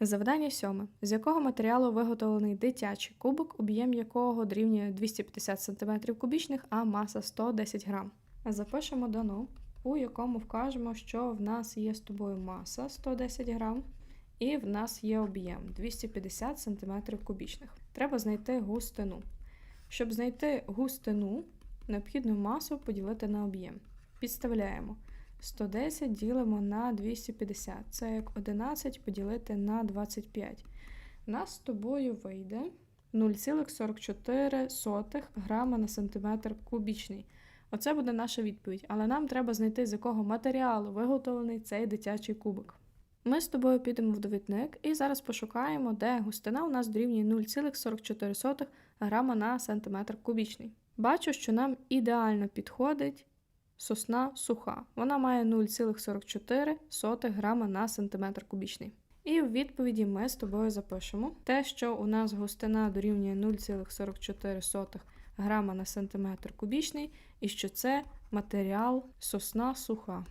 Завдання сьоме. З якого матеріалу виготовлений дитячий кубок, об'єм якого дорівнює 250 см кубічних, а маса 110 грам. Запишемо дано, у якому вкажемо, що в нас є з тобою маса 110 грам, і в нас є об'єм 250 см кубічних. Треба знайти густину. Щоб знайти густину, необхідно масу поділити на об'єм. Підставляємо. 110 ділимо на 250. Це як 11 поділити на 25. У нас з тобою вийде 0,44 грама на сантиметр кубічний. Оце буде наша відповідь, але нам треба знайти, з якого матеріалу виготовлений цей дитячий кубик. Ми з тобою підемо в довідник і зараз пошукаємо, де густина у нас дорівнює 0,44 грама на сантиметр кубічний. Бачу, що нам ідеально підходить сосна суха. Вона має 0,44 грама на сантиметр кубічний. І в відповіді ми з тобою запишемо те, що у нас густина дорівнює 0,44 грама на сантиметр кубічний, і що це матеріал сосна суха.